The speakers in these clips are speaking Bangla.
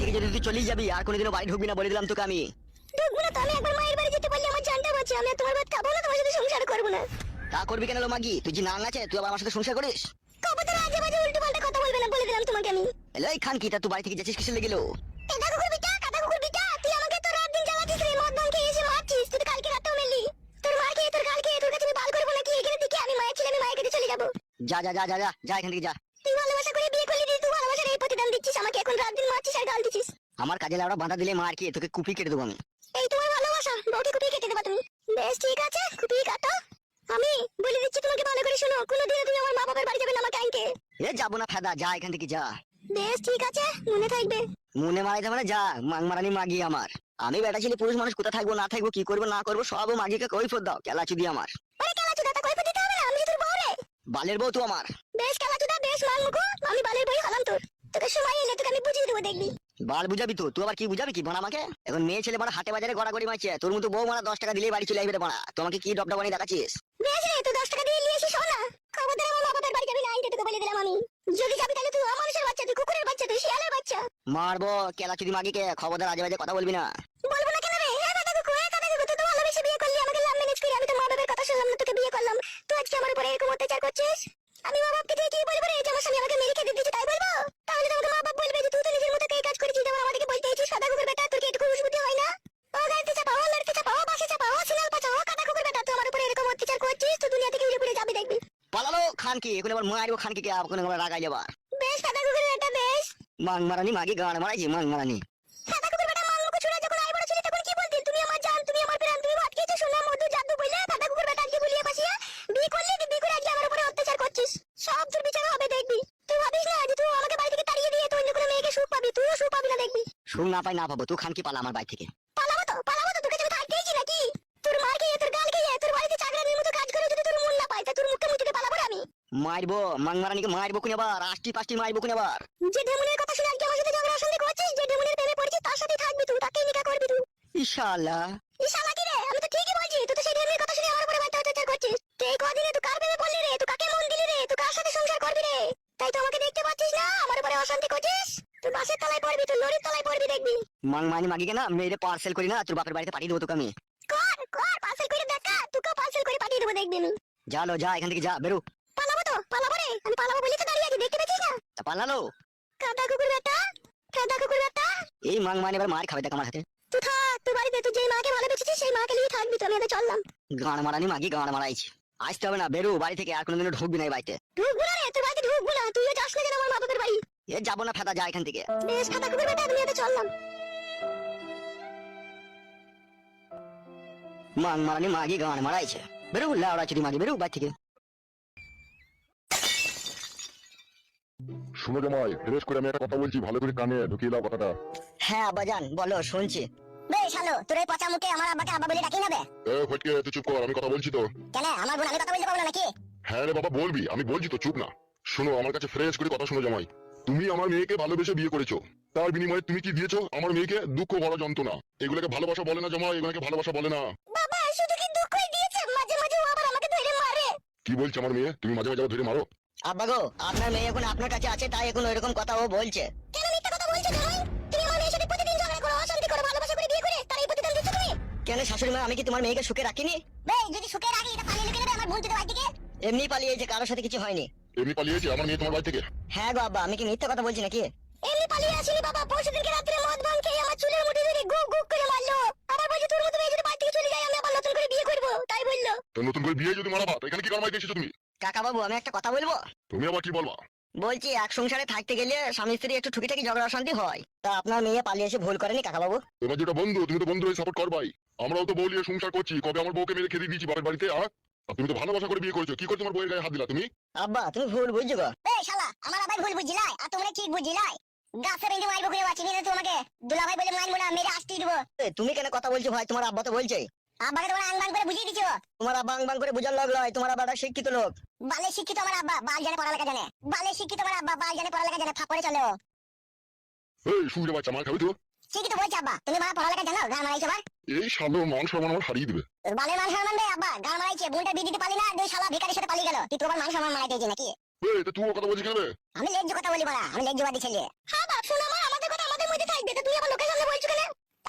থেকে যদি তুই চলেই যাবি আর কোনোদিনও বাড়ি ঢুকবি না বলে দিলাম তোকে আমি। ঢুকবো না তো আমি একবার মায়ের বাড়ি যেতে পারলে আমার জানটা বাঁচে আমি আর তোমার ভাত খাব না তোমার সাথে সংসার করব না। তা করবি কেন লো মাগি? তুই যে নাং আছে তুই আবার আমার সাথে সংসার করিস? কবুতর আজে বাজে উল্টো পাল্টা কথা বলবে না বলে দিলাম তোমাকে আমি। এই খান কি তা তুই বাড়ি থেকে যাচ্ছিস কিসে লেগেলো এটা কুকুর বিটা কাটা কুকুর বিটা তুই আমাকে তো রাত দিন জ্বালাতিস রে মদ ভাঙ খেয়ে এসে মারছিস তুই কালকে রাতেও মেলি তোর মার খেয়ে তোর কাল খেয়ে তোর কাছে আমি বাল করব নাকি এখানে দিকে আমি মায়ের ছেলে আমি মায়ের কাছে চলে যাব। যা যা যা যা যা এখান থেকে যা। আমার কাজে লাউড়া বাঁধা দিলে মার কি তোকে কুপি কেটে দেবো আমি। এই তোমার ভালোবাসা বউকে কুপিয়ে কেটে দেবা তুমি। বেশ ঠিক আছে কুপিয়ে কাটো। আমি বলে দিচ্ছি তোমাকে ভালো করে শোনো কোনোদিনও তুমি আমার মা বাবার বাড়ি যাবে না আমাকে আনতে। এ যাব না ফেদা যা এখান থেকে যা। বেশ ঠিক আছে মনে থাকবে। মনে মারাই যাবে না যা মাং মারানি মাগি আমার। আমি বেটা ছেলে পুরুষ মানুষ কোথা থাকব না থাকব কি করব না করব সব মাগিকে কৈফত দাও কেলা চুদি আমার। আরে কেলা চুদা তা কইতে দিতে হবে না আমি তোর বউ রে বালের বউ তো আমার। বেশ কেলা চুদা বেশ মান মুখো আমি বালের বই হলাম তোর। তোকে সময় এলে তোকে আমি বুঝিয়ে দেবো দেখবি। বাল বুঝাবি তো? তুই আবার কি বুঝাবি কি বানা আমাকে? এখন মেয়ে ছেলে বাড়া হাটে বাজারে গড়াগড়ি মারছে। তোর মতো বউ মারা দশ টাকা দিলেই বাড়ি চলে আসবে রে তোমাকে কি ডবডা বানিয়ে দেখাচ্ছিস? বেশ রে তুই দশ টাকা দিয়ে নিয়ে এসিস শোন না খবরদার আমার মা বাবার বাড়ি যাবি না বলে দিলাম আমি। যদি যাবি তাহলে তুই বাচ্চা তুই কুকুরের বাচ্চা তুই শিয়ালের বাচ্চা। মারবো কেলা চুদি মাগিকে। খবরদার আজে বাজে কথা বলবি না। বলব না কেন রে? হ্যাঁ দাদা কুকু হ্যাঁ দাদা কুকু তুই তো ভালোবেসে বিয়ে করলি আমাকে লাভ ম্যানেজ করে। আমি তো মা বাবার কথা শুনলাম না তোকে বিয়ে করলাম। তুই আজকে আমার উপরে এরকম অত্যাচার করছিস? আমি মা দিয়ে কি বলব রে? যে আমার স্বামী আমাকে মেরে খেতে দিচ্ছে তাই বলব? তাহলে মা বাপ বলবে যে তুই তো নিজের মতো এই কাজ করেছিস যেমন আমাদেরকে বলতে এসেছিস সাদা কুকুর বেটা তোর কি একটু হুশ বুদ্ধি হয় না ও গাড়িতে চাপাও লড়তে চাপাও বাসে চাপাও সিনাল পাচাও কাটা কুকুর বেটা তুই আমার উপরে এরকম অত্যাচার করছিস তুই দুনিয়া থেকে উড়ে পুড়ে যাবি দেখবি পালালো খান কি? এখন আবার মারবো খান কি? এখন আবার রাগাই যাবার? বেশ সাদা কুকুর বেটা বেশ। মাং মারানি মাগি গান মারাইছি মাং মারানি। সাদা কুকুর বেটা মান মুখ ছুড়ে যখন আই বড় ছিল তখন কি বলতেন? তুমি আমার জান তুমি আমার প্রাণ তুমি ভাত খেয়েছো সোনা মধু জাদু বইলে সাদা কুকুর বেটা আজকে বলিয়ে পাশিয়া বিয়ে করলি তুই বিয়ে করে আজকে আমার উপরে অত্যাচার করছিস। সব তোর বিচার হবে দেখবি। তুই ভাবিস না যে তুই আমাকে বাড়ি থেকে তাড়িয়ে দিয়ে তুই অন্য কোনো মেয়েকে সুখ পাবি? তুইও সুখ পাবি না দেখবি। শুন না পাই না পাবো। তুই খান কি পালা আমার বাড়ি থেকে পালাবো তো পালাবো তো তোকে আমি থাকতেইছি নাকি তোর মার খেয়ে তোর গাল খেয়ে তোর বাড়িতে চাকরানির মতো কাজ করে যদি তোর মন না পাই তা তোর মুখে মুখে পালাবো রে আমি মারবো মাং মারানিকে মারবো কোন আবার আষ্টি পাষ্টি মারবো কোন আবার। যে ডেমনের কথা শুনে আজকে আমার সাথে ঝগড়া অশান্তি করছিস যে ডেমনের প্রেমে পড়েছিস তার সাথেই থাকবি তুই তাকেই নিকা করবি তুই। ইশাল্লাহ ইশালা কি রে? আমি তো ঠিকই বলছি তুই তো সেই ডেমনের কথা শুনে আমার উপরে বাচ্চা অত্যাচার করছিস। তুই কদিনে তুই কার প্রেমে পড়লি রে? তুই কাকে মন দিলি রে? তুই কার সাথে সংসার করবি রে? তাই তো আমাকে দেখতে পাচ্ছিস না আমার উপরে অশান্তি করছিস? তুই বাসের তলায় পড়বি তুই লরির তলায় পড়বি দেখবি। মাং মানি মাগিকে না মেরে পার্সেল করি না তোর বাপের বাড়িতে পাঠিয়ে দেবো তোকে আমি। কর কর পার্সেল করে দেখা তোকেও পার্সেল করে পাঠিয়ে দেবো দেখবি আমি। যা লো যা এখান থেকে যা বেরো। পালাবো রে আমি পালাবো বলি তো দাঁড়িয়ে আছি দেখতে পেয়েছিস না? তা পালালো। কাদা কুকুর বেটা কাদা কুকুর বেটা। এই মাং মানি এবার মার খাবে দেখ আমার হাতে। তুই থাক তুই বাড়িতে তুই যেই মাকে ভালোবেসেছিস সেই মাকে নিয়ে থাকবি তো আমি এটা চললাম। গান মারানি মাগি গান মারাইছি। আসতে হবে না বেরো বাড়ি থেকে আর কোনোদিনও ঢুকবি না এই বাড়িতে। ঢুকবো না রে তোর বাড়িতে ঢুকবো না তুইও যাস না আমার মা বাড়ি। এ যাব না ফেদা যা এখান থেকে। বেশ কুকুর বেটা আমি এটা চললাম। মাং মারানি মাগি গান মারাইছে। বেরো লাউড়া চুরি মাগি বেরো বাড়ি থেকে। শুনো জামাই ফ্রেশ করে আমি একটা কথা বলছি ভালো করে কানে ঢুকিয়ে দাও কথাটা। হ্যাঁ আব্বাজান বলো শুনছি। বেশ হ্যালো তোর এই পচা মুখে আমার আব্বাকে আব্বা বলে ডাকি নেবে এ ফটকে তুই চুপ কর আমি কথা বলছি তো। কেন? আমার বোন আমি কথা বলতে পারব না নাকি? হ্যাঁ রে বাবা বলবি আমি বলছি তো চুপ না। শোনো আমার কাছে ফ্রেশ করে কথা শোনো জামাই। তুমি আমার মেয়েকে ভালোবেসে বিয়ে করেছ। তার বিনিময়ে তুমি কি দিয়েছ? আমার মেয়েকে দুঃখ বড় যন্ত্রণা। এগুলোকে ভালোবাসা বলে না জামাই এগুলোকে ভালোবাসা বলে না। বাবা শুধু কি দুঃখই দিয়েছে? মাঝে মাঝে ও আবার আমাকে ধরে মারে। কি বলছে আমার মেয়ে? তুমি মাঝে মাঝে ধরে মারো? আব্বা গো আপনার মেয়ে এখন আপনার কাছে আছে তাই এখন ওইরকম কথা ও বলছে। কেন মিথ্যা কথা বলছো জামাই তুমি আমার মেয়ের সাথে প্রতিদিন ঝগড়া করো অশান্তি করো ভালোবাসা করে বিয়ে করে তার এই প্রতিদান দিচ্ছ তুমি? কেন শাশুড়ি মা আমি কি তোমার মেয়েকে সুখে রাখিনি? বেশ যদি সুখে রাখি এটা পালিয়ে লুকিয়ে দেবে আমার বোন তোদের বাড়ি থেকে। এমনি পালিয়ে যে কারোর সাথে কিছু হয়নি। এমনি পালিয়েছে আমার মেয়ে তোমার বাড়ি থেকে? হ্যাঁ গো আব্বা আমি কি মিথ্যা কথা বলছি নাকি? এমনি পালিয়ে আসিনি বাবা পরশু দিনকে রাত্রে মদ ভাঙ খেয়ে আমার চুলের মুঠি ধরে গু গু করে মারলো। আবার বলছে তোর মতো মেয়ে যদি বাড়ি থেকে চলে যায় আমি আবার নতুন করে বিয়ে করব তাই বলল। তো নতুন করে বিয়ে যদি মারাবা তো এখানে কি কারমাইতে এসেছ তুমি? কাকা বাবু আমি একটা কথা বলব? তুমি আবার কি বলবা? বলছি এক সংসারে থাকতে গেলে স্বামী স্ত্রী একটু ঠুকিটাকি ঝগড়া অশান্তি হয়। তা আপনার মেয়ে পালিয়ে এসে ভুল করেনি কাকা বাবু তোমার যেটা বন্ধু তুমি তো বন্ধু হয়ে সাপোর্ট করবাই। আমরাও তো বউ নিয়ে সংসার করছি কবে আমার বউকে মেরে খেতে দিয়েছি বাপের বাড়িতে আর তুমি তো ভালোবাসা করে বিয়ে করেছ কি করে তোমার বউয়ের গায়ে হাত দিলা তুমি? আব্বা তুমি ভুল বুঝছ গো। এই শালা আমার আবার ভুল বুঝিলাই আর তোমরা ঠিক বুঝিলাই গাছের এই মাইবো করে বাঁচিয়ে নিয়ে তোমাকে দুলাভাই বলে মাইনবো না মেরে আসতে দিব। তুমি কেন কথা বলছো ভাই? তোমার আব্বা তো বলছে আব্বাকে তোমার আংবাং করে বুঝিয়ে দিছো? তোমার আব্বা আং বাং করে বুঝার লোক লয় তোমার আব্বাটা শিক্ষিত লোক। বালে শিক্ষিত আমার আব্বা বাল জানে পড়ালেখা জানে। বালে শিক্ষিত আমার আব্বা বাল জানে পড়ালেখা জানে ফাপড়ে চলে। ও এই বাচ্চা মার খাবি তো? ঠিকই তো বলছে আব্বা তুমি মারা পড়ালেখা জানো গান মারাইছো এই সালো মান সম্মান আমার হারিয়ে দিবে। বালের মান সম্মান দে আব্বা গান মারাইছে বোনটা বিয়ে দিতে পারলি না দুই শালা ভিকারির সাথে পালিয়ে গেল। তুই তোমার মান সম্মান মারাইতে নাকি? এই তো তুই কথা বলছিস কেন? আমি লেজ্জ কথা বলি বড়া আমি লেজ্জবাদী ছেলে। হ্যাঁ বাপ শোনো আমার আমাদের কথা আমাদের মধ্যে থাকবে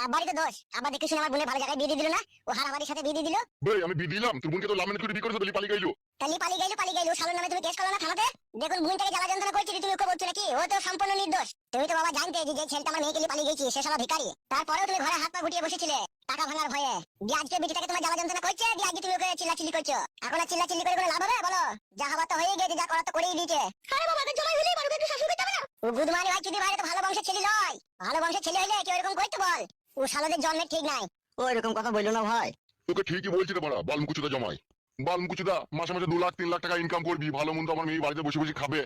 আব্বারই তো দোষ। আব্বা দেখে শুনে আমার বোনের ভালো জায়গায় বিয়ে দিয়ে দিল না? ও হারাবাড়ির সাথে বিয়ে দিয়ে দিল? বে আমি বিয়ে দিলাম। তোর বোনকে তো লাভ করে বিয়ে করেছ তাহলে পালিয়ে গেলো। তাহলে পালিয়ে গেলো পালিয়ে গেলো। শালোর নামে তুমি কেস করো না থানাতে? দেখুন বোনটাকে জ্বালা যন্ত্রণা করছি তুমি ওকে বলছো নাকি? ও তো সম্পূর্ণ নির্দোষ। তুমি তো বাবা জানতে যে যে ছেলেটা আমার মেয়েকে পালিয়ে গেছি সে সব ভিখারি। তারপরেও তুমি ঘরে হাত পা গুটিয়ে বসেছিলে টাকা ভাঙার ভয়ে। দিয়ে আজকে বিটিটাকে তোমার জ্বালা যন্ত্রণা করছে দিয়ে আজকে তুমি ওকে চিল্লাচিল্লি করছ। এখন আর চিল্লাচিল্লি করে কোনো লাভ হবে? বলো। যা হবার তো হয়ে গেছে যা করার তো করেই দিয়েছে। আরে বাবা তো জমাই হলেই মারবে একটু শাসন করতে হবে না? ও গুদমানি ভাই চুদি ভাই তো ভালো বংশের ছেলে নয়। ভালো বংশের ছেলে হলে কেউ এরকম করতে বল? ও শালাদের জন্মের ঠিক নাই। ও এরকম কথা বলল না ভাই। তোকে ঠিকই বলছি রে বাড়া বালমুকুচুদা জমাই। বালমুকুচুদা মাসে মাসে দু লাখ তিন লাখ টাকা ইনকাম করবি ভালো মন্দ আমার মেয়ে বাড়িতে বসে বসে খাবে।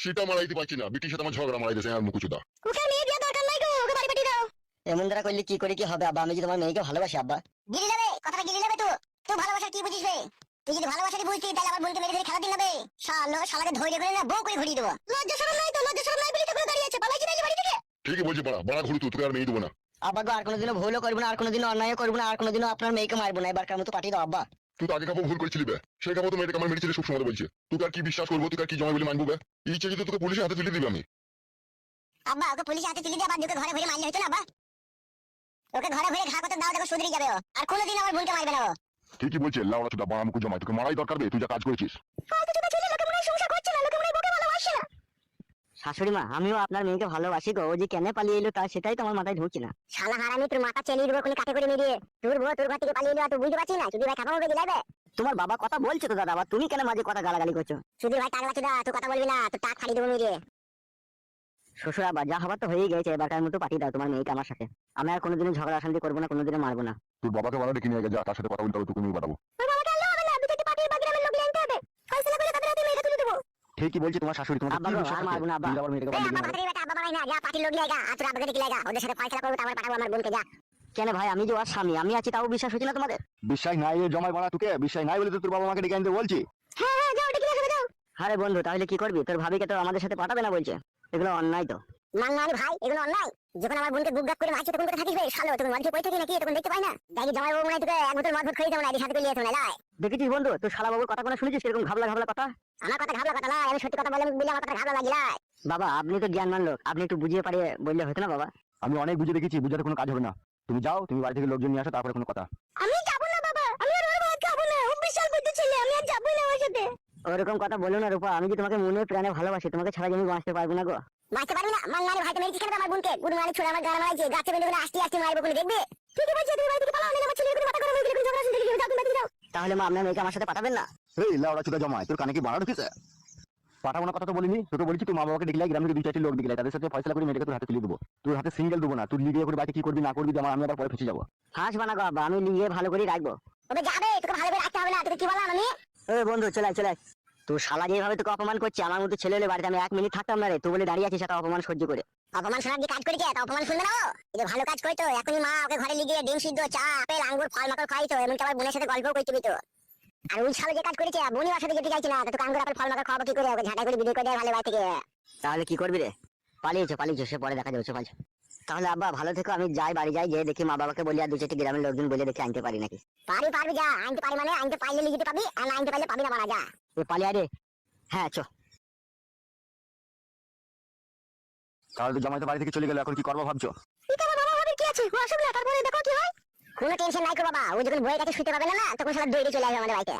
সেটা মারাইতে পারছি না বিটির সাথে আমার ঝগড়া মারাই দিয়েছে আর মুকুচুদা ওকে মেয়ে বিয়ে দরকার নাই গো ওকে বাড়ি পাঠিয়ে দাও। এমন দ্বারা করলে কি করে কি হবে আব্বা? আমি যদি তোমার মেয়েকে ভালোবাসি আব্বা? গিলি যাবে কথাটা গিলি যাবে তো। তুই ভালোবাসার কি বুঝিস বে তুই যদি ভালোবাসারই বুঝতি তাহলে আমার বোনকে মেরে ধরে খেলা দিন নেবে শালো শালাকে ধরে করে না বউ করে ঘুরিয়ে দেবো। লজ্জা শরম নাই তো লজ্জা শরম নাই বলি তো করে দাঁড়িয়ে আছে পালাইছি নাকি বাড়ি থেকে? ঠিকই বলছি বাড়া বাড়া ঘুরু তোকে আর মেয়ে দেবো না। আব্বা গো আর কোনোদিনও ভুলও করব না আর কোনোদিনও অন্যায় করব না আর কোনোদিনও আপনার মেয়েকে মারবো না এবার মতো পাঠিয়ে দাও আব্বা। তুই তো আগে কাপড় ভুল করেছিলি বে। সেই কাপড় তো মেয়েটাকে আমার মেরেছিলে সব সময় বলছে। তুই আর কি বিশ্বাস করব তুই আর কি জমা বলে মানবো বে? ইচ্ছে যদি তোকে পুলিশের হাতে তুলে দিবি আমি। আব্বা ওকে পুলিশ হাতে তুলে দিয়ে আবার ঘরে ভরে মারলে হতো না আব্বা? ওকে ঘরে ভরে ঘা দাও দেখো সুধরে যাবে ও। আর কোনোদিন আমার মারবে না ও। ঠিকই বলছে লাউড়া চুদা বাড়া মুকু জমাই তোকে মারাই দরকার বে তুই যা কাজ করেছিস ফালতু চুদা ছেলে লোকে মনে হয় সংসার করছে না লোকে মনে হয় বউকে ভালোবাসে না শাশুড়ি মা আমিও আপনার মেয়েকে ভালোবাসি গো ও যে কেন পালিয়ে এলো তা সেটাই তো আমার মাথায় ঢুকছে না। শালা হারামি তোর মাথা চেলিয়ে দেবো কোনো কাটে করে মেরিয়ে তোর বউ তোর ঘর থেকে পালিয়ে এলো তুই বুঝতে পারছিস না? যদি ভাই খাপা মুখে দিলাবে তোমার বাবা কথা বলছে তো দাদা আবার তুমি কেন মাঝে কথা গালাগালি করছ? শুধু ভাই টাকা চুদা তুই কথা বলবি না তোর টাক ফাড়ি দেবো মেরিয়ে শ্বশুর আবার যা হবার তো হয়ে গেছে এবারকার মতো পাঠিয়ে দাও তোমার মেয়েকে আমার সাথে। আমি আর কোনোদিনও ঝগড়া অশান্তি করব না কোনোদিনও মারবো না। তুই বাবাকে বাড়া ডেকে নিয়ে যা তার সাথে কথা বলতে হবে তোকে নিয়ে পাঠাবো বাবাকে আনলেও হবে না দুটো পার্টির বাগিরামের লোক আনতে হবে ফয়সালা করে তাদের হাতে মেয়েটা তুলে দেবো ঠিকই বলছি তোমার শাশুড়ি তোমাকে আব্বা কি গো, বিশ্বাস আর মারবো না, আব্বা। আমার তুমি আবার মেয়েটাকে এই বাড়ি বাবা বাবা বাতারি বেটা আব্বা বানাই না যা পার্টির লোক লাগা আর তোর আব্বাকে ডেকে লাগা ওদের সাথে ফয়সালা করব তারপর পাঠাবো আমার বোনকে যা। কেন ভাই আমি যে ওর স্বামী আমি আছি তাও বিশ্বাস হচ্ছে না তোমাদের? বিশ্বাস নাই এ জমাই বাড়া তোকে বিশ্বাস নাই বলে তো তোর বাবা মাকে ডেকে আনতে বলছি। হ্যাঁ হ্যাঁ যাও ডেকে আসবে যাও? আরে বন্ধু তাহলে কি করবি? তোর ভাবিকে তো আমাদের সাথে পাঠাবে না বলছে। এগুলো অন্যায় তো। মাংমানি ভাই এগুলো অন্যায়? যখন আমার বোনকে বুক করে মারছে তখন কোথায় থাকিস বে? শালো তখন থাকি নাকি? তখন দেখতে পাই না। দেখি জামাই বাবু মনে তোকে এক বোতল মদ খাই যাব না এর সাথে করে নিয়ে দেখেছিস বন্ধু তোর শালা বাবুর কথা কোনো শুনেছিস? এরকম ঘাবলা ঘাবলা কথা? আমার কথা ঘাবলা কথা নয় আমি সত্যি কথা বলে বলে আমার কথা ঘাবলা লাগিলাই বাবা আপনি তো জ্ঞানমান লোক আপনি একটু বুঝিয়ে পারিয়ে বললে হতো না বাবা? আমি অনেক বুঝে দেখেছি বুঝাতে কোনো কাজ হবে না। তুমি যাও তুমি বাড়ি থেকে লোকজন নিয়ে আসো তারপরে কোনো কথা। আমি যাব না বাবা আমি আর ওর ভাত খাব না ও বিশাল বুদ্ধি ছেলে আমি আর যাব না ওর সাথে ওরকম কথা বলো না রূপা আমি যে তোমাকে মনে প্রাণে ভালোবাসি তোমাকে ছাড়া যে আমি বাঁচতে পারব না গো। বাঁচতে পারবি না? মাংমানি ভাই তো মেরেছিস কেন আমার বোনকে? গুড মারি ছুড়ে আমার গান মারাইছে গাছে বেঁধে বেঁধে আসতে আসতে মারবো কোনো দেখবে? ঠিক আছে তুমি বাড়ি থেকে পালাও না আমার ছেলের কোনো কথা করে বলবি কোনো ঝগড়া শুনতে যাও তুমি যাও। তাহলে মা আপনার মেয়েকে আমার সাথে পাঠাবেন না? এই লাউড়া চুদা জমাই তোর কানে কি বাড়া ঢুকেছে? পাঠাবো না কথা তো বলিনি তোকে বলেছি তুই মা বাবাকে ডেকে গ্রাম থেকে দুই চারটি লোক ডেকে তাদের সাথে ফয়সলা করে মেয়েটাকে তোর হাতে তুলে দেবো। তোর হাতে সিঙ্গেল দেবো না তুই লিগে করে বাকি কি করবি না করবি আমার আমি আবার পরে ফেসে যাব। হাঁস বানা গো আমি নিয়ে ভালো করে রাখব। ওবে যাবে তোকে ভালো করে রাখতে হবে না তোকে কি বললাম আমি? বন্ধু চলে চলে। তোর শালা যেভাবে তোকে অপমান করছে আমার মতো ছেলে হলে বাড়িতে আমি এক মিনিট থাকতাম না রে। তুই বলে দাঁড়িয়ে আছিস সেটা অপমান সহ্য করে। অপমান শোনার কাজ করেছে তা অপমান শুনবে না যে ভালো কাজ করতো এখনই মা ওকে ঘরে লিগিয়ে ডিম সিদ্ধ চা আপেল আঙ্গুর ফল মাকড় খাইতো এমনকি আমার বোনের সাথে গল্পও করতে দিত আর ওই শালো যে কাজ করেছে বোনই ওর সাথে যেতে চাইছে না তো তোকে আঙ্গুর আপেল ফল মাকড় খাওয়াবো কি করে? ওকে করে ভিডিও করে দেয় ভালো বাড়ি থেকে তাহলে কি করবি রে? পালিয়েছে পালিয়েছে সে পরে দেখা যাবে সে পালিয়েছে। তাহলে আব্বা ভালো থেকো আমি যাই বাড়ি যাই গিয়ে দেখি মা বাবাকে বলি আর দু চারটি গ্রামের লোকজন বলে দেখি আনতে পারি নাকি। পারবি পারবি যা আনতে পারি মানে আনতে পাইলে লিখিতে পাবি আর না আনতে পারলে পাবি না মারা যা। ওই পালিয়ে রে হ্যাঁ চো। তাহলে তো জমাই তো বাড়ি থেকে চলে গেল এখন কি করব ভাবছ? কি আছে? ও আসুক না তারপরে দেখো কি হয়। কোনো টেনশন নাই কো বাবা ও যখন বইয়ের কাছে শুতে পাবে না না তখন সারা দৌড়ে চলে আসবে আমাদের বাড়িতে।